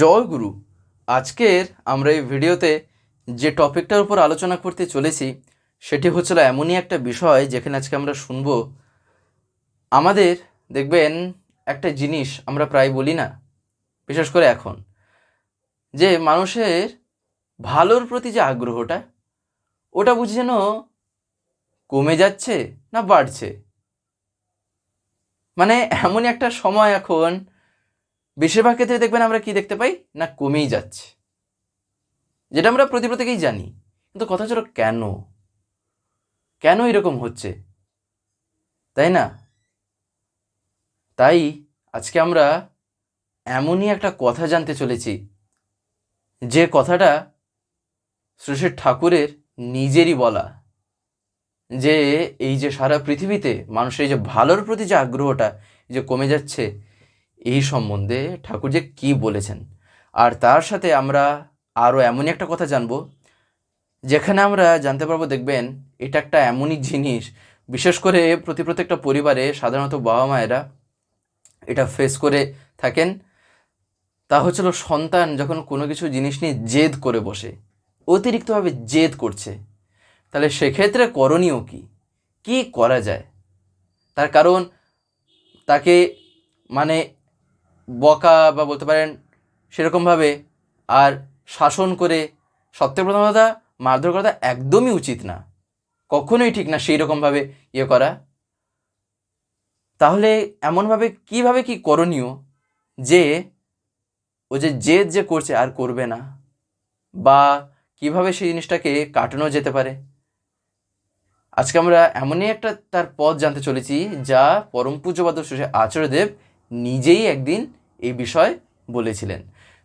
জয় গুরু। আজকের আমরা এই ভিডিওতে যে টপিকটার উপর আলোচনা করতে চলেছি, সেটি হচ্ছিল এমনই একটা বিষয় যেখানে আজকে আমরা শুনব। আমাদের, দেখবেন, একটা জিনিস আমরা প্রায় বলি না, বিশেষ করে এখন। যে মানুষের ভালোর প্রতি যে আগ্রহটা, ওটা বুঝি যেন কমে যাচ্ছে না বাড়ছে। মানে এমনই একটা সময় এখন বেশিরভাগ ক্ষেত্রে দেখবেন আমরা কি দেখতে পাই? না, কমেই যাচ্ছে। যেটা আমরা প্রতি প্রত্যেকেই জানি। কিন্তু কথা ছিল কেন? কেন এরকম হচ্ছে? তাই না? তাই আজকে আমরা এমনই একটা কথা জানতে চলেছি। যে কথাটা শ্রী ঠাকুরের নিজেরই বলা। যে এই যে সারা পৃথিবীতে মানুষের এই যে ভালোর প্রতি যে আগ্রহটা যে কমে যাচ্ছে এই সম্বন্ধে ঠাকুর যে কী বলেছেন। আর তার সাথে আমরা আরও এমনই একটা কথা জানব, যেখানে আমরা জানতে পারব, দেখবেন এটা একটা এমনই জিনিস, বিশেষ করে প্রতি প্রত্যেকটা পরিবারে সাধারণত বাবা মায়েরা এটা ফেস করে থাকেন। তা হচ্ছিল সন্তান যখন কোনো কিছু জিনিস নিয়ে জেদ করে বসে, অতিরিক্তভাবে জেদ করছে, তাহলে সেক্ষেত্রে করণীয় কি? কি করা যায়? তার কারণ তাকে মানে বকা বা বলতে পারেন সেরকমভাবে আর শাসন করে সবথেকে প্রথম কথা মারধর করাটা একদমই উচিত না। কখনোই ঠিক না সেই রকমভাবে ইয়ে করা। তাহলে এমনভাবে কীভাবে কি করণীয় যে ও যে জেদ যে করছে আর করবে না? বা কীভাবে সেই জিনিসটাকে কাটানো যেতে পারে? আজকে আমরা এমনই একটা তার পথ জানতে চলেছি যা পরম পূজ্যপাদ শ্রী আচার্যদেব নিজেই একদিন এই বিষয় বলেছিলেন।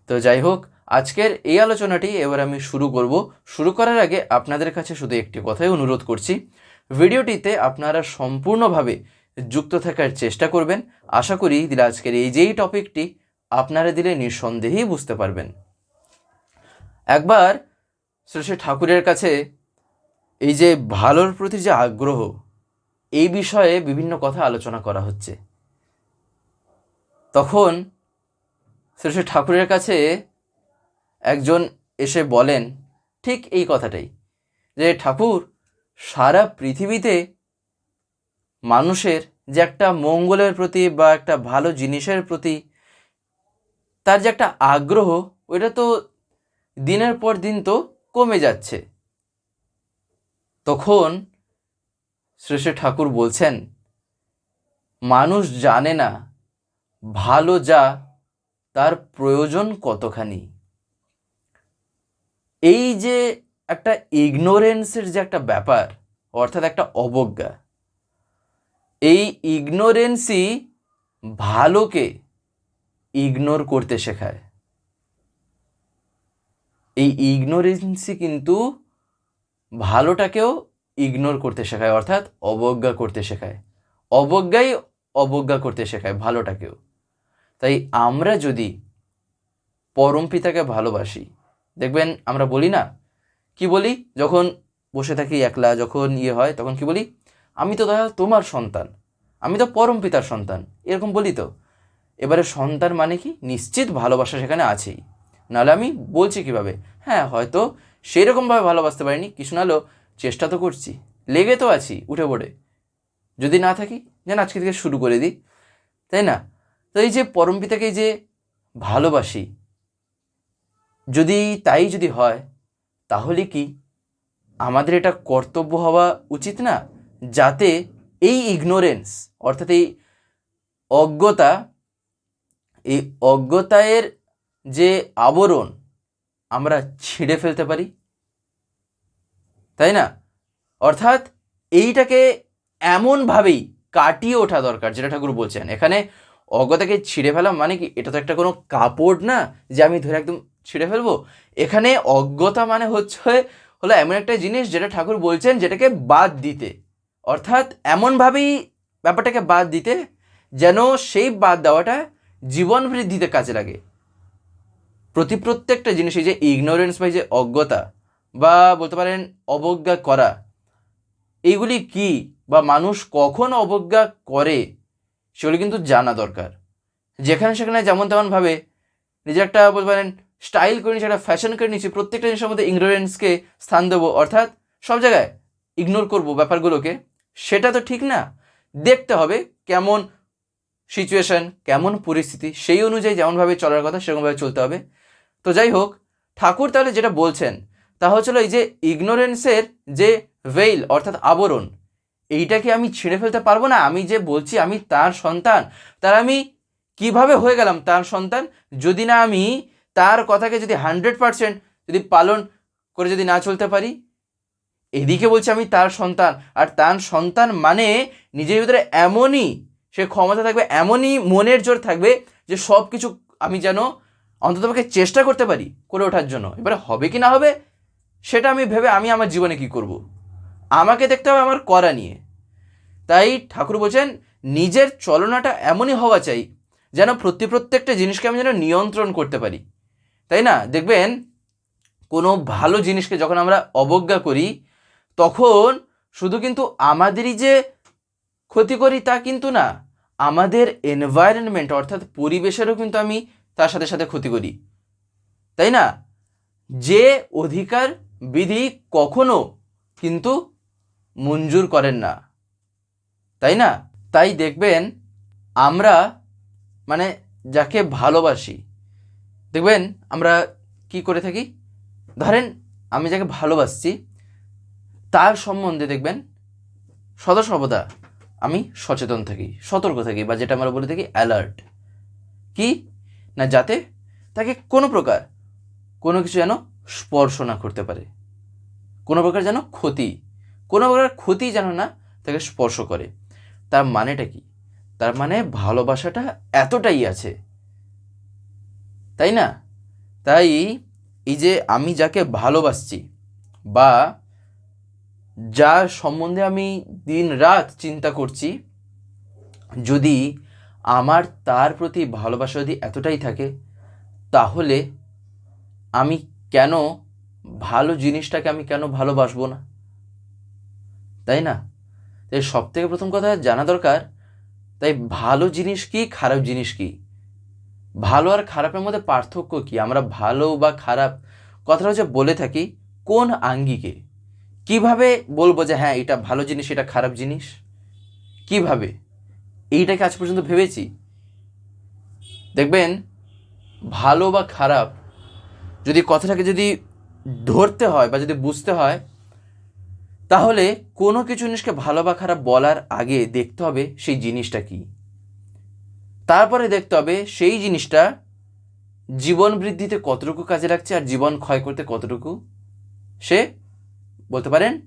তো যাই হোক, আজকের এই আলোচনাটি এবার আমি শুরু করব। শুরু করার আগে আপনাদের কাছে শুধু একটি কথাই অনুরোধ করছি। ভিডিওটিতে আপনারা সম্পূর্ণভাবে যুক্ত থাকার চেষ্টা করবেন। আশা করি দিলে আজকের এই যেই টপিকটি আপনারা দিলে নিঃসন্দেহেই বুঝতে পারবেন। একবার শ্রী ঠাকুরের কাছে এই যে ভালোর প্রতি যে আগ্রহ, এই বিষয়ে বিভিন্ন কথা আলোচনা করা হচ্ছে। তখন শ্রী ঠাকুরের কাছে একজন এসে বলেন, ঠিক এই কথাটাই, যে ঠাকুর, সারা পৃথিবীতে মানুষের যে একটা মঙ্গলের প্রতি বা একটা ভালো জিনিসের প্রতি তার যে একটা আগ্রহ, ওইটা তো দিনের পর দিন তো কমে যাচ্ছে। তখন শ্রী শ্রী ঠাকুর বলছেন, মানুষ জানে না ভালো যা তার প্রয়োজন কতখানি? এই যে একটা ইগনোরেন্সের যে একটা ব্যাপার, অর্থাৎ একটা অবজ্ঞা, এই ইগনোরেন্সই ভালোকে ইগনোর করতে শেখায়। এই ইগনোরেন্সই কিন্তু ভালোটাকেও ইগনোর করতে শেখায়, অর্থাৎ অবজ্ঞা করতে শেখায়। অবজ্ঞাই অবজ্ঞা করতে শেখায় ভালোটাকেও। তাই আমরা যদি পরম পিতাকে ভালোবাসি, দেখবেন আমরা বলি না, কি বলি? যখন বসে থাকি একলা, যখন ইয়ে হয়, তখন কি বলি? আমি তো দাদা তোমার সন্তান, আমি তো পরম পিতার সন্তান, এরকম বলি তো। এবারে সন্তান মানে কি? নিশ্চিত ভালোবাসা সেখানে আছেই। নাহলে আমি বলছি কীভাবে? হ্যাঁ হয়তো সেই রকমভাবে ভালোবাসতে পারিনি, কিছু নাহলেও চেষ্টা তো করছি, লেগে তো আছি, উঠে পড়ে। যদি না থাকি, যেন আজকে থেকে শুরু করে দিই, তাই না? তো এই যে পরম পিতাকে যে ভালোবাসি, যদি তাই যদি হয়, তাহলে কি আমাদের এটা কর্তব্য হওয়া উচিত না? যাতে এই ইগনোরেন্স অর্থাৎ এই অজ্ঞতা, এই অজ্ঞতায়ের যে আবরণ আমরা ছিঁড়ে ফেলতে পারি? তাই না? অর্থাৎ এইটাকে এমনভাবেই কাটিয়ে ওঠা দরকার, যেটা ঠাকুর বলছেন। এখানে অজ্ঞতাকে ছিঁড়ে ফেলা মানে কি? এটা তো একটা কোনো কাপড় না যে আমি ধরে একদম ছিঁড়ে ফেলব? এখানে অজ্ঞতা মানে হচ্ছে, হলো এমন একটা জিনিস যেটা ঠাকুর বলছেন যেটাকে বাদ দিতে। অর্থাৎ এমনভাবেই ব্যাপারটাকে বাদ দিতে যেন সেই বাদ দেওয়াটা জীবন বৃদ্ধিতে কাজে লাগে। প্রতি প্রত্যেকটা জিনিস, এই যে ইগনোরেন্স বা যে অজ্ঞতা বা বলতে পারেন অবজ্ঞা করা, এইগুলি কি বা মানুষ কখন অবজ্ঞা করে? সেগুলি কিন্তু জানা দরকার। যেখানে সেখানে যেমন তেমনভাবে নিজের একটা, বলতে পারেন স্টাইল করে নিচ্ছি একটা ফ্যাশন করে নিচ্ছি প্রত্যেকটা জিনিসের মধ্যে ইগনোরেন্সকে স্থান দেবো, অর্থাৎ সব জায়গায় ইগনোর করব ব্যাপারগুলোকে, সেটা তো ঠিক না। দেখতে হবে কেমন সিচুয়েশন কেমন পরিস্থিতি, সেই অনুযায়ী যেমনভাবে চলার কথা সেরকমভাবে চলতে হবে। তো যাই হোক, ঠাকুর তাহলে যেটা বলছেন, তা হচ্ছিল এই যে ইগনোরেন্সের যে ভেইল অর্থাৎ আবরণ এইটাকে আমি ছিঁড়ে ফেলতে পারব না। আমি যে বলছি, আমি তার সন্তান। তার আমি কীভাবে হয়ে গেলাম তার সন্তান? যদি না আমি তার কথাকে যদি হান্ড্রেড পারসেন্ট যদি পালন করে যদি না চলতে পারি? এদিকে বলছি আমি তার সন্তান। আর তার সন্তান মানে নিজের ভিতরে এমনই সে ক্ষমতা থাকবে, এমনই মনের জোর থাকবে যে সব কিছু আমি যেন অন্ততপক্ষে চেষ্টা করতে পারি করে ওঠার জন্য। এবারে হবে কি না হবে, সেটা আমি ভেবে আমি আমার জীবনে কি করব। আমাকে দেখতে হবে আমার করা নিয়ে। তাই ঠাকুর বলছেন, নিজের চলনাটা এমনই হওয়া চাই যেন প্রতি প্রত্যেকটা জিনিসকে আমি যেন নিয়ন্ত্রণ করতে পারি। তাই না? দেখবেন, কোনো ভালো জিনিসকে যখন আমরা অবজ্ঞা করি, তখন শুধু কিন্তু আমাদেরই যে ক্ষতি করি তা কিন্তু না, আমাদের এনভায়রনমেন্ট অর্থাৎ পরিবেশেরও কিন্তু আমি তার সাথে সাথে ক্ষতি করি। তাই না? যে অধিকার বিধি কখনো কিন্তু মঞ্জুর করেন না। তাই না? তাই দেখবেন আমরা মানে যাকে ভালোবাসি, দেখবেন আমরা কি করে থাকি? ধরেন আমি যাকে ভালোবাসছি, তার সম্বন্ধে দেখবেন সদা সর্বদা আমি সচেতন থাকি, সতর্ক থাকি বা যেটা আমরা বলে থাকি অ্যালার্ট কি? না, যাতে তাকে কোনো প্রকার, কোনো কিছু যেন স্পর্শ না করতে পারে। কোনো প্রকার যেন ক্ষতি, কোনো প্রকার ক্ষতি যেন না তাকে স্পর্শ করে। তার মানেটা কি? তার মানে ভালোবাসাটা এতটাই আছে। তাই না? তাই এই যে আমি যাকে ভালোবাসছি বা যার সম্বন্ধে আমি দিন রাত চিন্তা করছি, যদি আমার তার প্রতি ভালোবাসা যদি এতটাই থাকে, তাহলে আমি কেন ভালো জিনিসটাকে আমি কেন ভালোবাসবো না? তাই না? তাই সব থেকে প্রথম কথা, জানা দরকার, তাই ভালো জিনিস কি, খারাপ জিনিস কি? ভালো আর খারাপের মধ্যে পার্থক্য কি? আমরা ভালো বা খারাপ কথাটা হচ্ছে বলে থাকি, কোন আঙ্গিকে? কীভাবে বলব যে হ্যাঁ এটা ভালো জিনিস, এটা খারাপ জিনিস? কীভাবে? এইটাকে আজ পর্যন্ত ভেবেছি। দেখবেন, ভালো বা খারাপ যদি কথাটাকে যদি ধরতে হয় বা যদি বুঝতে হয় তাহলে কোনো কিছু জিনিসকে ভালো বা খারাপ বলার আগে দেখতে হবে সেই জিনিসটা কি। তারপরে দেখতে হবে সেই জিনিসটা জীবন বৃদ্ধিতে কতটুকু কাজে লাগছে আর জীবন ক্ষয় করতে কতটুকু সে বলতে পারেন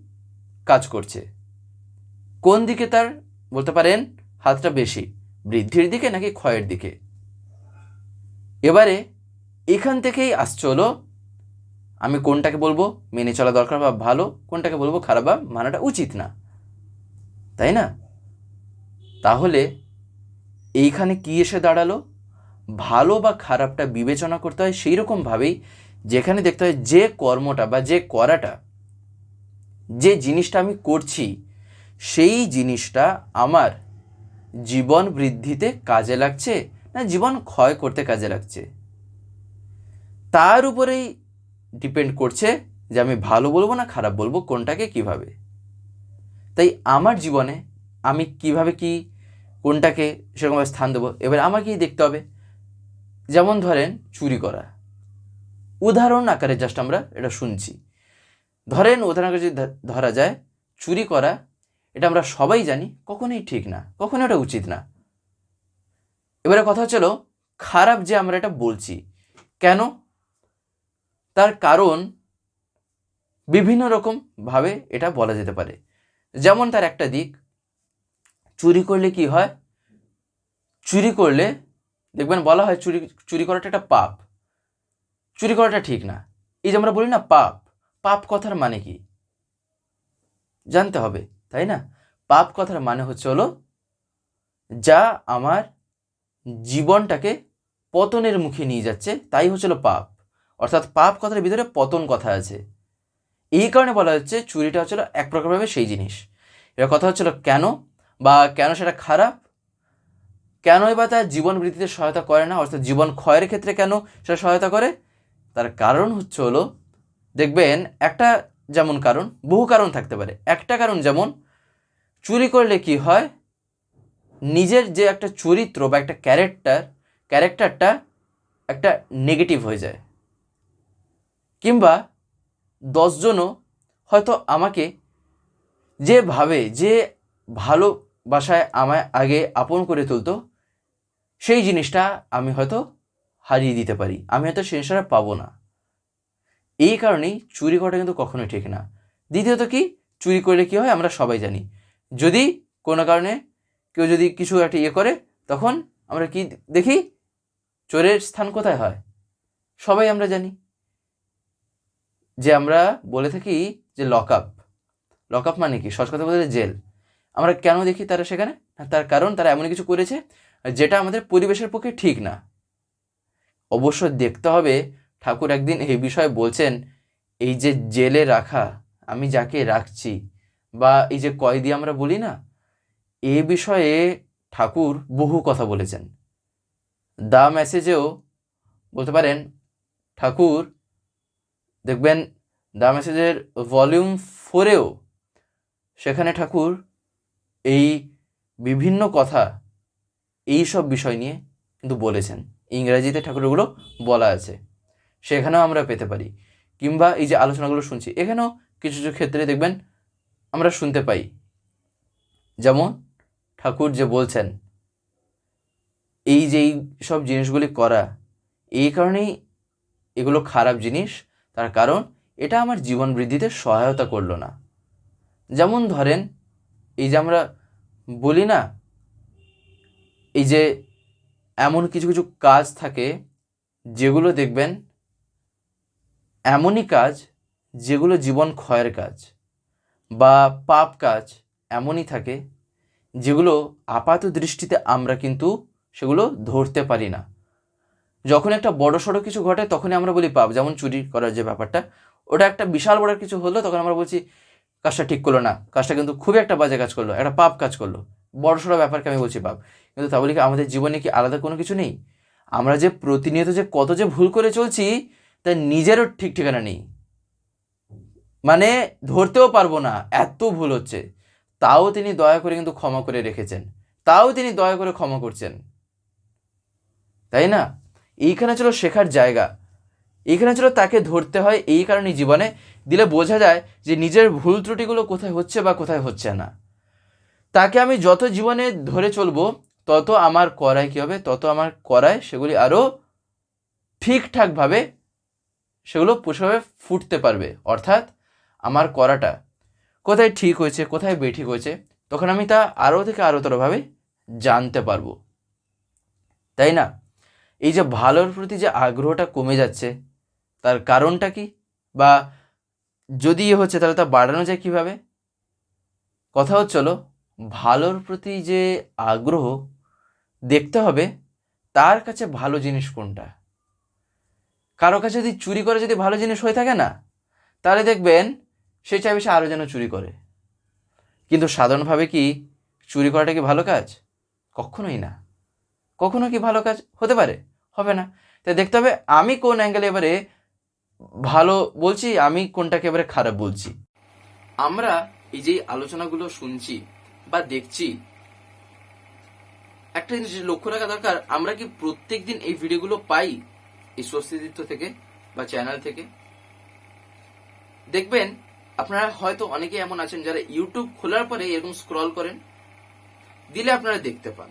কাজ করছে। কোন দিকে তার বলতে পারেন হাতটা বেশি, বৃদ্ধির দিকে নাকি ক্ষয়ের দিকে। এবারে এখান থেকেই আসছে হলো আমি কোনটাকে বলব? মেনে চলা দরকার বা ভালো? কোনটাকে বলব? খারাপ বা মানাটা উচিত না। তাই না? তাহলে এইখানে কি এসে দাঁড়াল? ভালো বা খারাপটা বিবেচনা করতে হয় সেই রকমভাবেই যেখানে দেখতে হয় যে কর্মটা বা যে করাটা, যে জিনিসটা আমি করছি, সেই জিনিসটা আমার জীবন বৃদ্ধিতে কাজে লাগছে না জীবন ক্ষয় করতে কাজে লাগছে? তার উপরেই ডিপেন্ড করছে যে আমি ভালো বলব না খারাপ বলব, কোনটাকে কীভাবে? তাই আমার জীবনে আমি কীভাবে কি, কোনটাকে সেরকমভাবে স্থান দেবো, এবার আমাকেই দেখতে হবে। যেমন ধরেন চুরি করা। উদাহরণ আকারে জাস্ট আমরা এটা শুনছি। ধরেন উদাহরণ আকারে যদি ধরা যায়, চুরি করা, এটা আমরা সবাই জানি, কখনোই ঠিক না কখনো এটা উচিত না। এবারে কথা হচ্ছিল খারাপ যে আমরা এটা বলছি, কেন? তার কারণ বিভিন্ন রকমভাবে এটা বলা যেতে পারে। যেমন তার একটা দিক, চুরি করলে কি হয়? চুরি করলে, দেখবেন বলা হয় চুরি চুরি করাটা একটা পাপ। চুরি করাটা ঠিক না। এই যে আমরা বলি না পাপ পাপ কথার মানে কি? জানতে হবে, তাই না? পাপ কথার মানে হচ্ছে হলো, যা আমার জীবনটাকে পতনের মুখে নিয়ে যাচ্ছে, তাই হচ্ছিল পাপ। অর্থাৎ পাপ কথার ভিতরে পতন কথা আছে। এই কারণে বলা হচ্ছে চুরিটা হচ্ছিল এক প্রকারভাবে সেই জিনিস। এবার কথা হচ্ছিল কেন? বা কেন সেটা খারাপ? কেনই বা তার জীবন বৃদ্ধিতে সহায়তা করে না? অর্থাৎ জীবন ক্ষয়ের ক্ষেত্রে কেন সেটা সহায়তা করে? তার কারণ হচ্ছে হলো, দেখবেন একটা যেমন কারণ, বহু কারণ থাকতে পারে। একটা কারণ যেমন, চুরি করলে কি হয়? নিজের যে একটা চরিত্র বা একটা ক্যারেক্টার, ক্যারেক্টারটা একটা নেগেটিভ হয়ে যায়। কিংবা দশজনও হয়তো আমাকে যে ভাবে, যে ভালোবাসায় আমায় আগে আপন করে তুলতো, সেই জিনিসটা আমি হয়তো হারিয়ে দিতে পারি। আমি হয়তো সেই জিনিসটা পাবো না। এই কারণেই চুরি করাটা কিন্তু কখনোই ঠিক না। দ্বিতীয়ত কি? চুরি করলে কি হয়? আমরা সবাই জানি। যদি কোনো কারণে কেউ যদি কিছু একটা ইয়ে করে, তখন আমরা কি দেখি? চোরের স্থান কোথায় হয়? সবাই আমরা জানি। যে আমরা বলে থাকি যে লক আপ লক আপ মানে কি? সৎ কথা বলতে জেল। আমরা কেন দেখি তারা সেখানে? তার কারণ তারা এমন কিছু করেছে যেটা আমাদের পরিবেশের পক্ষে ঠিক না। অবশ্য দেখতে হবে, ঠাকুর একদিন এই বিষয়ে বলছেন, এই যে জেলে রাখা, আমি যাকে রাখছি বা এই যে কয়েদি আমরা বলি না, এ বিষয়ে ঠাকুর বহু কথা বলেছেন। দা মেসেজেও বলতে পারেন, ঠাকুর দেখবেন দা মেসেজের ভলিউম ফোরেও সেখানে ঠাকুর এই বিভিন্ন কথা, এই সব বিষয় নিয়ে কিন্তু বলেছেন। ইংরাজিতে ঠাকুর ওগুলো বলা আছে। সেখানেও আমরা পেতে পারি। কিংবা এই যে আলোচনাগুলো শুনছি, এখানেও কিছু কিছু ক্ষেত্রে দেখবেন আমরা শুনতে পাই। যেমন ঠাকুর যে বলছেন, এই যে সব জিনিসগুলি করা, এই কারণেই এগুলো খারাপ জিনিস তার কারণ এটা আমার জীবন বৃদ্ধিতে সহায়তা করল না। যেমন ধরেন, এই যে আমরা বলি না, এই যে এমন কিছু কিছু কাজ থাকে যেগুলো দেখবেন এমনই কাজ যেগুলো জীবন ক্ষয়ের কাজ বা পাপ কাজ এমনই থাকে যেগুলো আপাত দৃষ্টিতে আমরা কিন্তু সেগুলো ধরতে পারি না। যখন একটা বড় সড়ো কিছু ঘটে, তখনই আমরা বলি পাপ যেমন চুরি করার যে ব্যাপারটা। ওটা একটা বিশাল বড় কিছু হলো, তখন আমরা বলছি, কাজটা ঠিক করল না। কাজটা কিন্তু খুবই একটা বাজে কাজ করল, একটা পাপ কাজ করল। বড় সড়ো ব্যাপারকে আমি বলছি পাপ কিন্তু তা বলি কি, আমাদের জীবনে কি আলাদা কোনো কিছু নেই? আমরা যে প্রতিনিয়ত যে কত যে ভুল করে চলছি, তা নিজেরও ঠিক ঠিকানা নেই। মানে ধরতেও পারব না, এত ভুল হচ্ছে। তাও তিনি দয়া করে কিন্তু ক্ষমা করে রেখেছেন। তাও তিনি দয়া করে ক্ষমা করছেন। তাই না? এইখানে ছিল শেখার জায়গা। এইখানে ছিল তাকে ধরতে হয় এই কারণে জীবনে। দিলে বোঝা যায় যে নিজের ভুল ত্রুটিগুলো কোথায় হচ্ছে বা কোথায় হচ্ছে না। তাকে আমি যত জীবনে ধরে চলবো, তত আমার করায় কী হবে? তত আমার করায় সেগুলি আরও ঠিকঠাকভাবে সেগুলো পুষভাবে ফুটতে পারবে। অর্থাৎ আমার করাটা কোথায় ঠিক হয়েছে, কোথায় বেঠিক হয়েছে, তখন আমি তা আরও থেকে আরও আরোতরভাবে জানতে পারব। তাই না? এই যে ভালোর প্রতি যে আগ্রহটা কমে যাচ্ছে, তার কারণটা কি? বা যদি ইয়ে হচ্ছে, তাহলে তা বাড়ানো যায় কীভাবে? কথা হচ্ছিল ভালোর প্রতি যে আগ্রহ দেখতে হবে, তার কাছে ভালো জিনিস কোনটা? কারও কাছে যদি চুরি করে যদি ভালো জিনিস হয়ে থাকে না, তাহলে দেখবেন, সে চাইবে সে আরও যেন চুরি করে। কিন্তু সাধারণভাবে কি চুরি করাটা কি ভালো কাজ? কখনোই না। কখনো কি ভালো কাজ হতে পারে? হবে না। তাই দেখতে হবে আমি কোন অ্যাঙ্গেলে এবারে ভালো বলছি, আমি কোনটাকে এবারে খারাপ বলছি। আমরা এই যে আলোচনাগুলো শুনছি বা দেখছি, একটা জিনিস লক্ষ্য রাখা দরকার, আমরা কি প্রত্যেক দিন এই ভিডিওগুলো পাই? এই স্বস্তিদিত্ব থেকে বা চ্যানেল থেকে? দেখবেন, আপনারা হয়তো অনেকে এমন আছেন যারা ইউটিউব খোলার পরে এরকম স্ক্রল করেন, দিলে আপনারা দেখতে পান।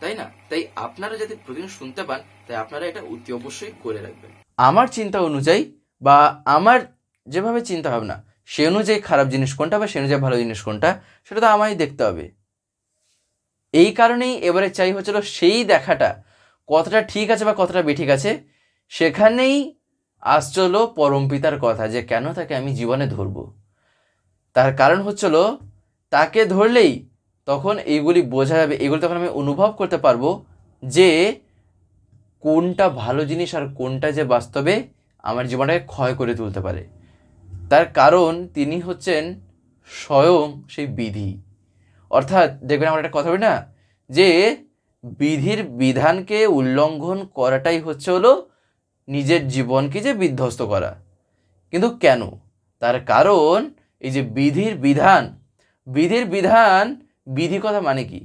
তাই না? তাই আপনারা যাতে প্রতিদিন শুনতে পান, তাই আপনারা এটা অতি অবশ্যই করে রাখবেন। আমার চিন্তা অনুযায়ী বা আমার যেভাবে চিন্তা ভাবনা, সে অনুযায়ী খারাপ জিনিস কোনটা বা সে অনুযায়ী ভালো জিনিস কোনটা, সেটা তো আমারই দেখতে হবে। এই কারণেই এবারে চাই হচ্ছিল সেই দেখাটা, কতটা ঠিক আছে বা কতটা বেঠিক আছে, সেখানেই আসছিল পরমপিতার কথা যে কেন তাকে আমি জীবনে ধরব। তার কারণ হচ্ছিল, তাকে ধরলেই তখন এইগুলি বোঝা যাবে, এগুলি তখন আমি অনুভব করতে পারব যে কোনটা ভালো জিনিস আর কোনটা যে বাস্তবে আমার জীবনটাকে ক্ষয় করে তুলতে পারে। তার কারণ তিনি হচ্ছেন স্বয়ং সেই বিধি। অর্থাৎ দেখবেন আমার একটা কথা বলি না, যে বিধির বিধানকে উল্লঙ্ঘন করাটাই হচ্ছে হলো নিজের জীবনকে যে বিধ্বস্ত করা। কিন্তু কেন? তার কারণ এই যে বিধির বিধান বিধির বিধান বিধি কথা মানে কি?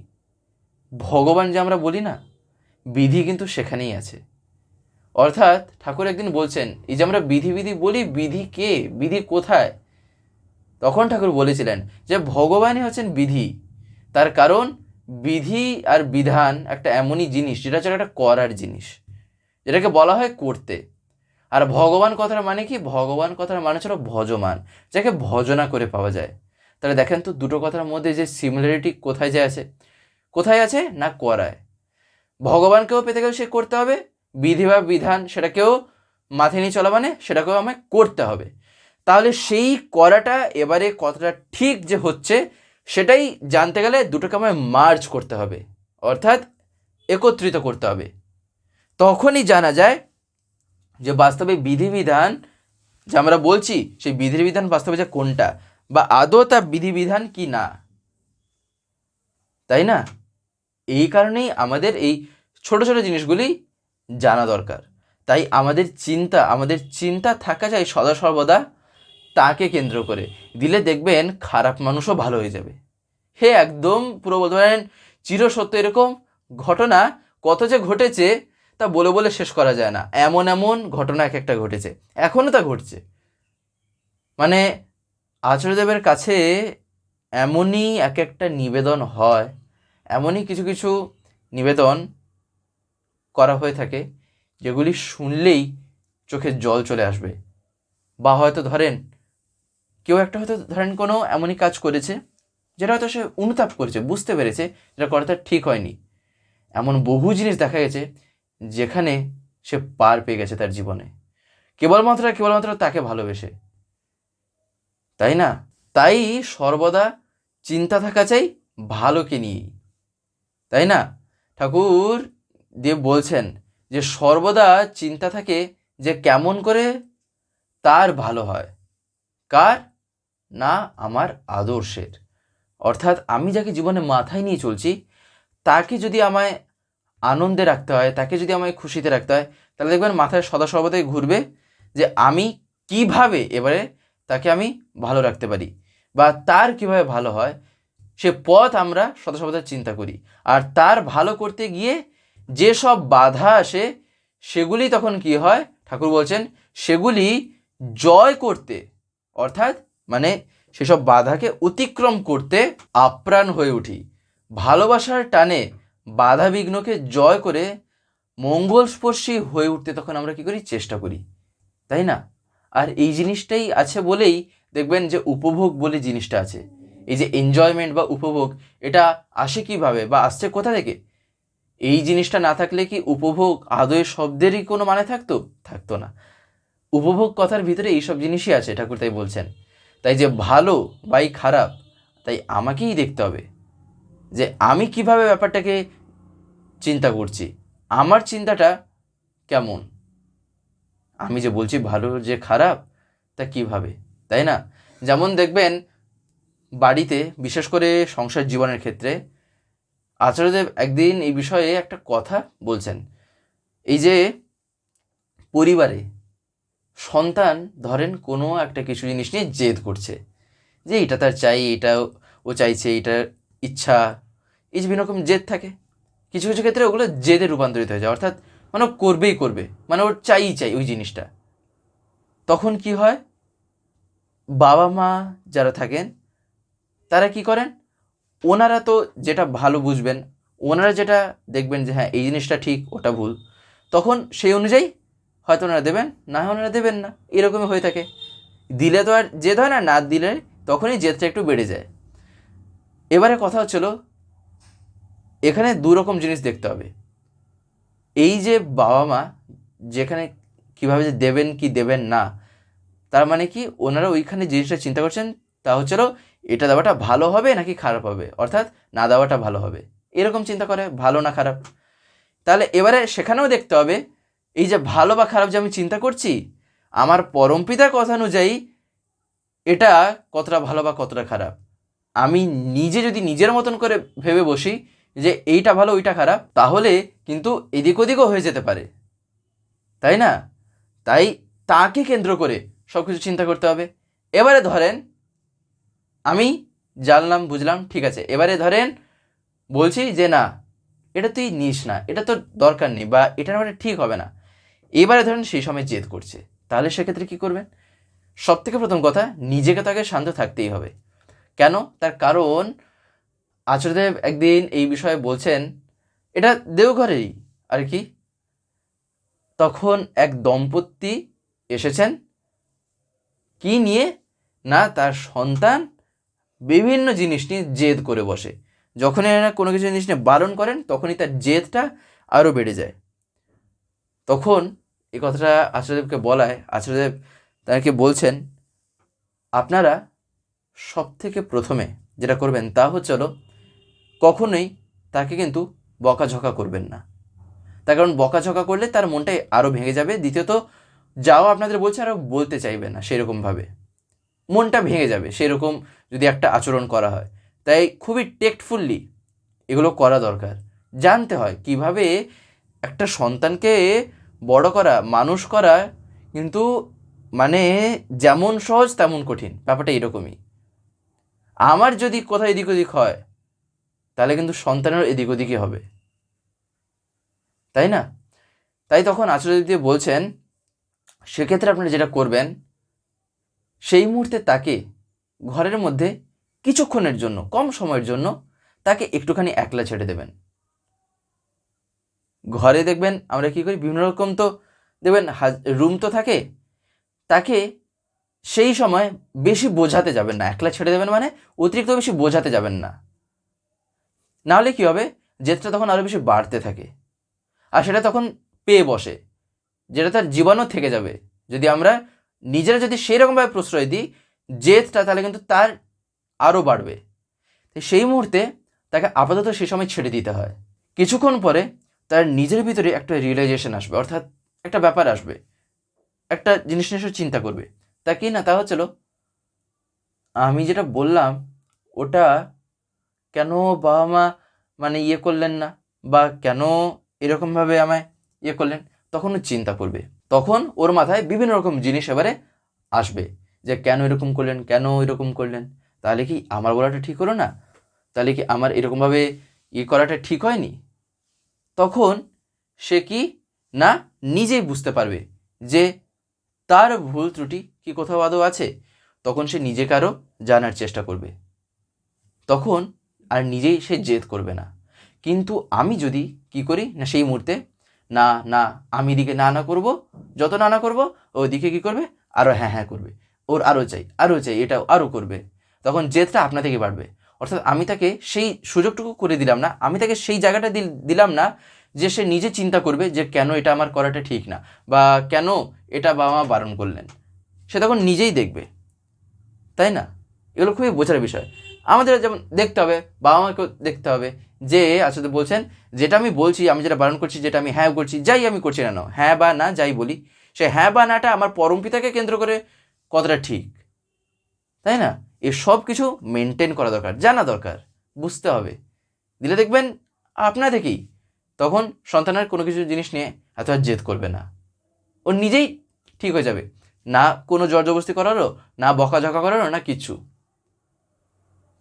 ভগবান যে আমরা বলি না, বিধি কিন্তু সেখানেই আছে। অর্থাৎ ঠাকুর একদিন বলছেন, এই যে আমরা বিধি বিধি বলি, বিধি কে? বিধি কোথায়? তখন ঠাকুর বলেছিলেন যে, ভগবানই হচ্ছেন বিধি। তার কারণ বিধি আর বিধান একটা এমনই জিনিস, যেটা হচ্ছে একটা করার জিনিস, যেটাকে বলা হয় করতে। আর ভগবান কথার মানে কি? ভগবান কথার মানে ছিল ভজমান, যাকে ভজনা করে পাওয়া যায়। তাহলে দেখেন তো দুটো কথার মধ্যে যে সিমিলারিটি কোথায় যে আছে? কোথায় আছে না করায় ভগবানকেও পেতে গেলে সে করতে হবে, বিধি বা বিধান সেটাকেও মাথায় নিয়ে চলা মানে সেটাকেও আমায় করতে হবে। তাহলে সেই করাটা এবারে কতটা ঠিক যে হচ্ছে সেটাই জানতে গেলে দুটোকে আমায় মার্জ করতে হবে, অর্থাৎ একত্রিত করতে হবে। তখনই জানা যায় যে বাস্তবে বিধিবিধান যে আমরা বলছি, সেই বিধিবিধান বাস্তবে যে কোনটা? বা আদৌ তা বিধিবিধান কি না? তাই না? এই কারণেই আমাদের এই ছোট ছোট জিনিসগুলি জানা দরকার। তাই আমাদের চিন্তা আমাদের চিন্তা থাকা চাই সদা সর্বদা তাকে কেন্দ্র করে। দিলে দেখবেন খারাপ মানুষও ভালো হয়ে যাবে। হে একদম পুরো বলতে পারেন চিরসত্য এরকম ঘটনা কত যে ঘটেছে তা বলে বলে শেষ করা যায় না। এমন এমন ঘটনা এক একটা ঘটেছে। এখনও তা ঘটছে। মানে আচার্যদেবের কাছে এমনই এক একটা নিবেদন হয়, এমনই কিছু কিছু নিবেদন করা হয়ে থাকে, যেগুলি শুনলেই চোখে জল চলে আসবে। বা হয়তো ধরেন, কেউ একটা হয়তো ধরেন কোনো এমনই কাজ করেছে, যেটা হয়তো সে অনুতাপ করেছে, বুঝতে পেরেছে, যেটা করা তার ঠিক হয়নি। এমন বহু জিনিস দেখা গেছে, যেখানে সে পার পেয়ে গেছে তার জীবনে। কেবলমাত্র কেবলমাত্র তাকে ভালোবেসে। তাই না? তাই সর্বদা চিন্তা থাকা চাই ভালোকে নিয়েই। তাই না? ঠাকুর দেব বলছেন যে সর্বদা চিন্তা থাকে যে কেমন করে তার ভালো হয়। কার? না, আমার আদর্শের। অর্থাৎ আমি যাকে জীবনে মাথায় নিয়ে চলছি, তাকে যদি আমায় আনন্দে রাখতে হয়, তাকে যদি আমায় খুশিতে রাখতে হয়, তাহলে দেখবেন মাথায় সদা সর্বদাই ঘুরবে যে আমি কীভাবে এবারে তাকে আমি ভালো রাখতে পারি বা তার কীভাবে ভালো হয়, সে পথ আমরা সদা সর্বদা চিন্তা করি। আর তার ভালো করতে গিয়ে যেসব বাধা আসে, সেগুলি তখন কি হয়? ঠাকুর বলছেন, সেগুলি জয় করতে, অর্থাৎ মানে সেসব বাধাকে অতিক্রম করতে আপ্রাণ হয়ে উঠি। ভালোবাসার টানে বাধা বিঘ্নকে জয় করে মঙ্গলস্পর্শী হয়ে উঠতে তখন আমরা কি করি? চেষ্টা করি। তাই না? আর এই জিনিসটাই আছে বলেই দেখবেন যে উপভোগ বলে জিনিসটা আছে। এই যে এনজয়মেন্ট বা উপভোগ, এটা আসে কীভাবে বা আসছে কোথা থেকে? এই জিনিসটা না থাকলে কি উপভোগ আদয় শব্দেরই কোনো মানে থাকতো? থাকতো না। উপভোগ কথার ভিতরে এইসব জিনিসই আছে, ঠাকুর তাই বলছেন। তাই যে ভালো বাই খারাপ, তাই আমাকেই দেখতে হবে। যে আমি কীভাবে ব্যাপারটাকে চিন্তা করছি, আমার চিন্তাটা কেমন? আমি যে বলছি ভালো যে খারাপ, তা কীভাবে? তাই না? যেমন দেখবেন, বাড়িতে বিশেষ করে সংসার জীবনের ক্ষেত্রে আচার্যদেব একদিন এই বিষয়ে একটা কথা বলছেন। এই যে পরিবারে সন্তান ধরেন কোনো একটা কিছু জিনিস নিয়ে জেদ করছে, যে এটা তার চাই, এটা ও চাইছে এটা ইচ্ছা, এই যে বিভিন্ন রকম জেদ থাকে। কিছু কিছু ক্ষেত্রে ওগুলো জেদে রূপান্তরিত হয়ে যায়। অর্থাৎ মানে ও করবেই করবে মানে ওর চাইই চাই ওই জিনিসটা। তখন কি হয়? বাবা মা যারা থাকেন, তারা কি করেন? ওনারা তো যেটা ভালো বুঝবেন, ওনারা যেটা দেখবেন যে হ্যাঁ এই জিনিসটা ঠিক, ওটা ভুল, তখন সেই অনুযায়ী হয়তো ওনারা দেবেন, না হয় ওনারা দেবেন না, এরকমই হয়ে থাকে। দিলে তো আর জেদ হয় না না দিলে তখনই জেদটা একটু বেড়ে যায়। এবারে কথা হচ্ছিল, এখানে দু রকম জিনিস দেখতে হবে। এই যে বাবা মা, যেখানে কীভাবে যে দেবেন কি দেবেন না, তার মানে কি ওনারা ওইখানে জিনিসটা চিন্তা করছেন, তা হচ্ছিল এটা দেওয়াটা ভালো হবে নাকি খারাপ হবে? অর্থাৎ না দেওয়াটা ভালো হবে। এরকম চিন্তা করে, ভালো না খারাপ? তাহলে এবারে সেখানেও দেখতে হবে, এই যে ভালো বা খারাপ যে আমি চিন্তা করছি, আমার পরমপিতার কথা অনুযায়ী এটা কতটা ভালো বা কতটা খারাপ? আমি নিজে যদি নিজের মতন করে ভেবে বসি যে এইটা ভালো, ওইটা খারাপ, তাহলে কিন্তু এদিক ওদিকও হয়ে যেতে পারে। তাই না? তাই তাকে কেন্দ্র করে সব কিছু চিন্তা করতে হবে। এবারে ধরেন, আমি জানলাম, বুঝলাম, ঠিক আছে। এবারে ধরেন, বলছি যে না, এটা তুই নিস না, এটা তোর দরকার নেই বা এটা মানে ঠিক হবে না। এবারে ধরেন সেই সময় জেদ করছে। তাহলে সেক্ষেত্রে কী করবেন? সব থেকে প্রথম কথা, নিজেকে তাকে শান্ত থাকতেই হবে। কেন? তার কারণ আচার্যদেব একদিন এই বিষয়ে বলছেন, এটা দেওঘরেই আর কি? তখন এক দম্পতি এসেছেন। কি নিয়ে? না, তার সন্তান বিভিন্ন জিনিস নিয়ে জেদ করে বসে। যখনই এরা কোনো কিছু জিনিস নিয়ে বারণ করেন, তখনই তার জেদটা আরও বেড়ে যায়। তখন এই কথাটা আচার্যদেবকে বলায়, আচার্যদেব তাকে বলছেন, আপনারা সব থেকে প্রথমে যেটা করবেন তা হচ্ছে হলো কখনোই তাকে কিন্তু বকাঝকা করবেন না। তার কারণ বকাঝকা করলে তার মনটাই আরও ভেঙে যাবে। দ্বিতীয়ত, যাও আপনাদের বলছে আরও বলতে চাইবে না সেরকমভাবে। মনটা ভেঙে যাবে সেরকম যদি একটা আচরণ করা হয়। তাই খুবই টেক্টফুললি এগুলো করা দরকার। জানতে হয় কীভাবে একটা সন্তানকে বড় করা, মানুষ করা কিন্তু মানে যেমন সহজ তেমন কঠিন। ব্যাপারটা এরকমই। আমার যদি কোথায় এদিক ওদিক হয় তাহলে কিন্তু সন্তানের এদিক ওদিকই হবে। তাই না? তাই তখন আচার্য দিয়ে বলছেন, সেক্ষেত্রে আপনারা যেটা করবেন, সেই মুহূর্তে তাকে ঘরের মধ্যে কিছুক্ষণের জন্য, কম সময়ের জন্য তাকে একটুখানি একলা ছেড়ে দেবেন। ঘরে দেখবেন আমরা কী করি? বিভিন্ন রকম তো দেখবেন রুম তো থাকে, তাকে সেই সময় বেশি বোঝাতে যাবেন না। একলা ছেড়ে দেবেন মানে অতিরিক্ত বেশি বোঝাতে যাবেন না। নাহলে কী হবে? জেদটা তখন আরও বেশি বাড়তে থাকে। আর সেটা তখন পেয়ে বসে। যেটা তার জীবনও থেকে যাবে। যদি আমরা নিজেরা যদি সেই রকমভাবে প্রশ্রয় দিই, জেদটা তাহলে কিন্তু তার আরও বাড়বে। তো সেই মুহূর্তে তাকে আপাতত সেই সময় ছেড়ে দিতে হয়। কিছুক্ষণ পরে তার নিজের ভিতরে একটা রিয়েলাইজেশন আসবে। অর্থাৎ একটা ব্যাপার আসবে। একটা জিনিস নিয়ে চিন্তা করবে। তা কি না? তা হচ্ছিল আমি যেটা বললাম, ওটা কেন বাবা মা মানে ইয়ে করলেন না? বা কেন এরকমভাবে আমায় ইয়ে করলেন? তখন চিন্তা করবে। তখন ওর মাথায় বিভিন্ন রকম জিনিস এবারে আসবে যে কেন এরকম করলেন, কেন এরকম করলেন? তাহলে কি আমার বলাটা ঠিক হলো না? তাহলে কি আমার এরকমভাবে ইয়ে করাটা ঠিক হয়নি? তখন সে কি না নিজেই বুঝতে পারবে যে তার ভুল ত্রুটি কি কোথাও আদৌ আছে? তখন সে নিজেকে আরও জানার চেষ্টা করবে। তখন আর নিজেই সে জেদ করবে না। কিন্তু আমি যদি কি করি? না, সেই মুহূর্তে না না, আমি এদিকে না না করব। যত না না করব ওইদিকে কী করবে? আরও হ্যাঁ হ্যাঁ করবে। ওর আরও চাই আরও চাই এটা আরও করবে। তখন জেদটা আপনা থেকে বাড়বে। অর্থাৎ আমি তাকে সেই সুযোগটুকু করে দিলাম না, আমি তাকে সেই জায়গাটা দিলাম না যে সে নিজে চিন্তা করবে যে কেন এটা আমার করাটা ঠিক না বা কেন এটা বাবা মা বারণ করলেন। সে তখন নিজেই দেখবে। তাই না? এগুলো খুবই বোঝার বিষয়। আমাদের যেমন দেখতে হবে, বাবা মাকেও দেখতে হবে যে আসলে বলছেন, যেটা আমি বলছি, আমি যেটা বারণ করছি, যেটা আমি হ্যাঁ করছি যাই আমি করছি না হ্যাঁ বা না, যাই বলি, সে হ্যাঁ বা নাটা আমার পরম পিতাকে কেন্দ্র করে কতটা ঠিক? তাই না? এ সব কিছু মেনটেন করা দরকার, জানা দরকার, বুঝতে হবে। দিলে দেখবেন আপনা থেকেই, তখন সন্তানের কোনো কিছু জিনিস নিয়ে এত আর জেদ করবে না। ও নিজেই ঠিক হয়ে যাবে। না কোনো জর্জবস্তি করারও, না বকাঝকা করারও, না কিচ্ছু।